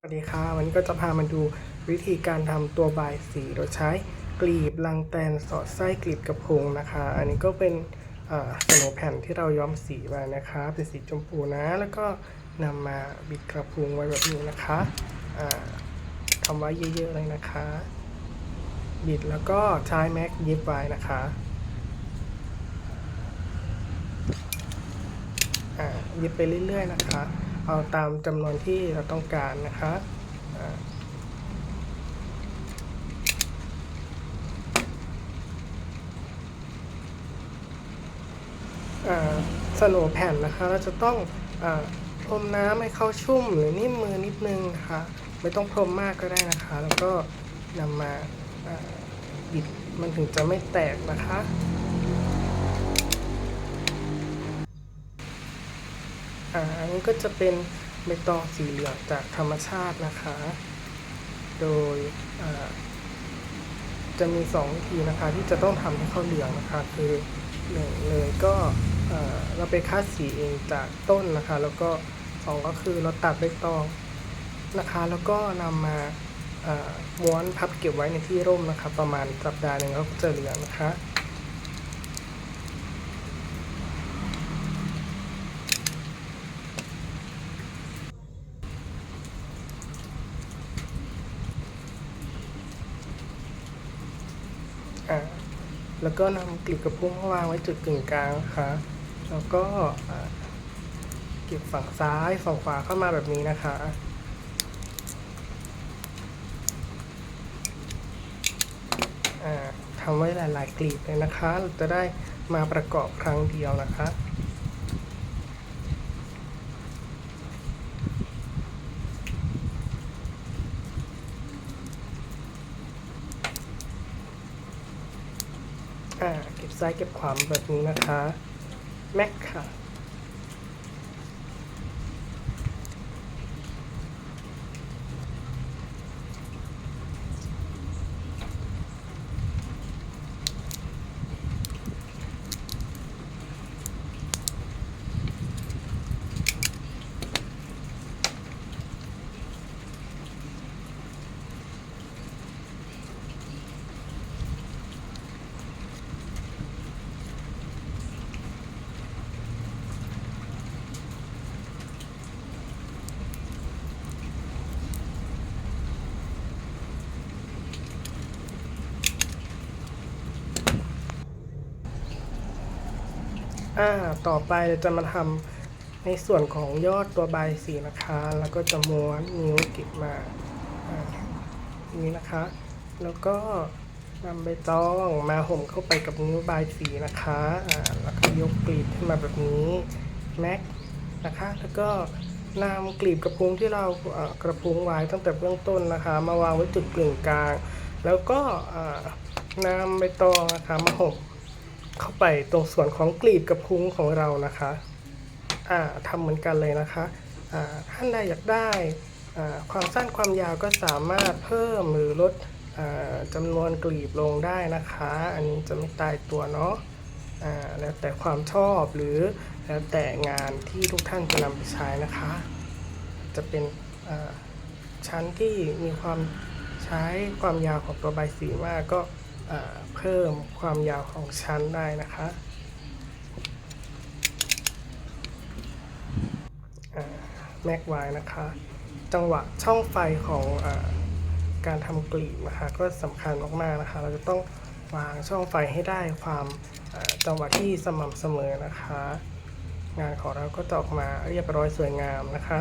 สวัสดีค่ะวันนี้ก็จะพามาดูวิธีการทำตัวบายสีโดยใช้กลีบลังแตนสอดไส้กลีบกระพุงนะคะ อันนี้ก็เป็นสโนแผ่นที่เราย้อมสีมานะคะเป็นสีชมพูนะ แล้วก็นำมาบิดกระพุงไว้แบบนี้นะคะอ่าทำไว้เยอะๆเลยนะคะ บิดแล้วก็ใช้แม็กเย็บไว้นะคะเย็บไปเรื่อยๆนะคะ เอาตามจำนวนที่เราต้องการนะคะอ่าสโนว์แผ่นนะคะ เราจะต้องอาพรมน้ำให้เข้าชุ่มหรือนิ่มมือนิดนึงนะคะ ไม่ต้องพรมมากก็ได้นะคะ แล้วก็นำมาบิดมันถึงจะไม่แตกนะคะ อ่าอันนี้ก็จะเป็นใบตองสีเหลืองจากธรรมชาตินะคะ โดยจะมีสองวิธีนะคะที่จะต้องทำให้เขาเหลืองนะคะคือหนึ่งเลยก็เราไปคัดสีเองจากต้นนะคะ แล้วก็สองก็คือเราตัดใบตองนะคะ แล้วก็นำมาม้วนพับเก็บไว้ในที่ร่มนะคะ ประมาณสัปดาห์หนึ่งก็จะเหลืองนะคะ อ่าแล้วก็นำกลีบกระพุ้งมาวางไว้จุดกึ่งกลางนะคะแล้วก็เก็บฝั่งซ้ายฝั่งขวาเข้ามาแบบนี้นะคะทำไว้หลาย ๆ กลีบเลยนะคะ เราจะได้มาประกอบครั้งเดียวนะคะ อ่าเก็บซ้ายเก็บขวาแบบนี้นะคะ แม็กค่ะ อ่าต่อไปเราจะมาทำในส่วนของยอดตัวใบสีนะคะ แล้วก็จะม้วนนิ้วเก็บมาอานี้นะคะ แล้วก็นำใบตองมาห่มเข้าไปกับนิ้วใบสีนะคะอ่าแล้วก็ยกกลีบขึ้นมาแบบนี้แม็กนะคะ แล้วก็นำกลีบกระพุ้งที่เรากระพุ้งไว้ตั้งแต่เบื้องต้นนะคะ มาวางไว้จุดกึ่งกลาง แล้วก็อ่านำใบตองนะคะมาห่ม เข้าไปตรงส่วนของกลีบกระพุ้งของเรานะคะอ่าทำเหมือนกันเลยนะคะอ่าท่านใดอยากได้อ่าความสั้นความยาวก็สามารถเพิ่มหรือลดอ่าจำนวนกลีบลงได้นะคะ อันนี้จะไม่ตายตัวเนาะอ่าแล้วแต่ความชอบหรือแล้วแต่งานที่ทุกท่านจะนำไปใช้นะคะ จะเป็นอ่าชั้นที่มีความใช้ความยาวของตัวใบสีมากก็ เพิ่มความยาวของชั้นได้นะคะแม็กไวนะคะ จังหวะช่องไฟของอการทำกลีบนะคะก็สำคัญมากๆนะคะ เราจะต้องวางช่องไฟให้ได้ความจังหวะที่สม่ำเสมอนะคะ งานของเราก็จะออกมาเรียบร้อยสวยงามนะคะ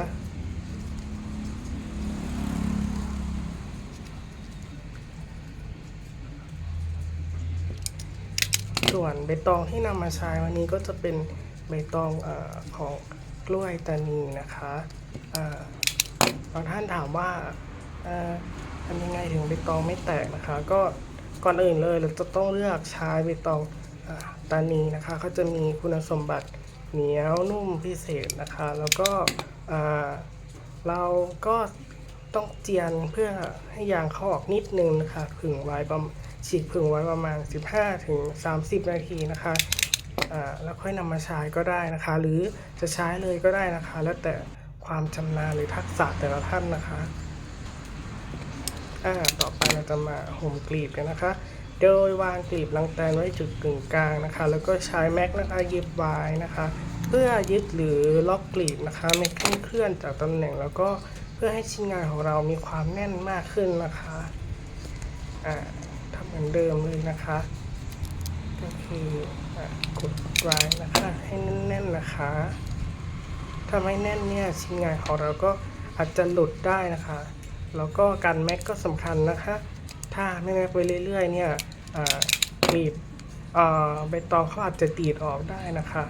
ส่วนใบตองที่นำมาใช้วันนี้ก็จะเป็นใบตองอของกล้วยตานีนะคะบางท่านถามว่าเอ่อทำยังไงถึงใบตองไม่แตกนะคะ ก็ก่อนอื่นเลยเราจะต้องเลือกใช้ใบตองอตานีนะคะเขาจะมีคุณสมบัติเหนียวนุ่มพิเศษนะคะ แล้วก็เอ่อเราก็ต้องเจียนเพื่อให้ยางเขาออกนิดนึงนะคะผึ่งไว้ประมาณ ฉีกผึ่งไว้ประมาณ 15ถึง30 นาทีนะคะแล้วค่อยนำมาใช้ก็ได้นะคะ หรือจะใช้เลยก็ได้นะคะ แล้วแต่ความชำนาญหรือทักษะแต่ละท่านนะคะต่อไปเราจะมาห่มกลีบกันนะคะ โดยวางกลีบลังแตนไว้จุดกึ่งกลางนะคะ แล้วก็ใช้แม็กนะคะยึดไว้นะคะ เพื่อยึดหรือล็อกกลีบนะคะไม่ให้เคลื่อนจากตำแหน่ง แล้วก็เพื่อให้ชิ้นงานของเรามีความแน่นมากขึ้นนะคะอ่า มือนเดิมเลยนะคะ ก็คือกดไว้นะคะ ให้แน่นๆนะคะ ถ้าไม่แน่นเนี่ยชิ้นงานของเราก็อาจจะหลุดได้นะคะ แล้วก็การแม็กก็สำคัญนะคะ ถ้าไม่แม็กไปเรื่อยๆเนี่ยอ่ากลีบอ่าใบตองเขาอาจจะตีดออกได้นะคะ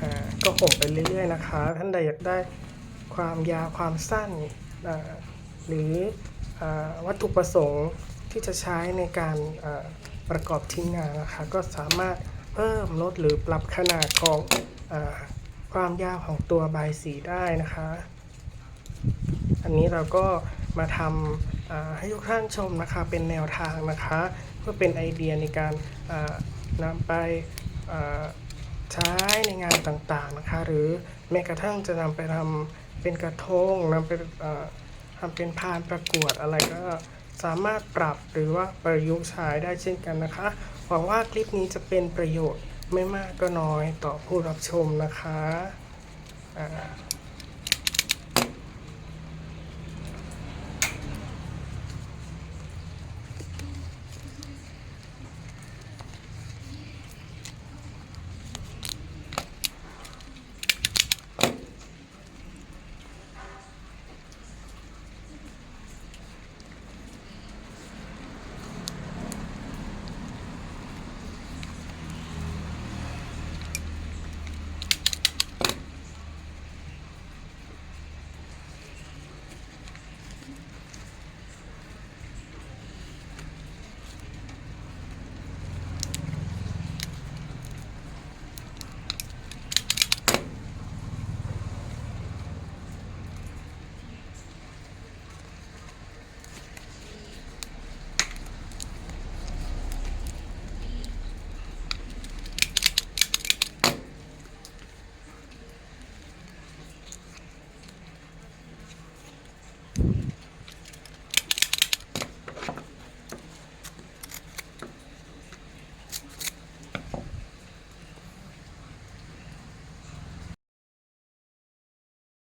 อ่าก็ห่มไปเรื่อยๆนะคะ ท่านใดอยากได้ความยาวความสั้น หรืออวัตถุประสงค์ที่จะใช้ในการประกอบชิ้นงานนะคะ ก็สามารถเพิ่มลดหรือปรับขนาดของอความยาวของตัวใบสีได้นะคะ อันนี้เราก็มาทำให้ทุกท่านชมนะคะเป็นแนวทางนะคะ เพื่อเป็นไอเดียในการนำไป ใช้ในงานต่างๆนะคะ หรือแม้กระทั่งจะนำไปทำเป็นกระทงนำไปทำเป็นพานประกวดอะไรก็สามารถปรับหรือว่าประยุกต์ใช้ได้เช่นกันนะคะ หวังว่าคลิปนี้จะเป็นประโยชน์ไม่มากก็น้อยต่อผู้รับชมนะคะ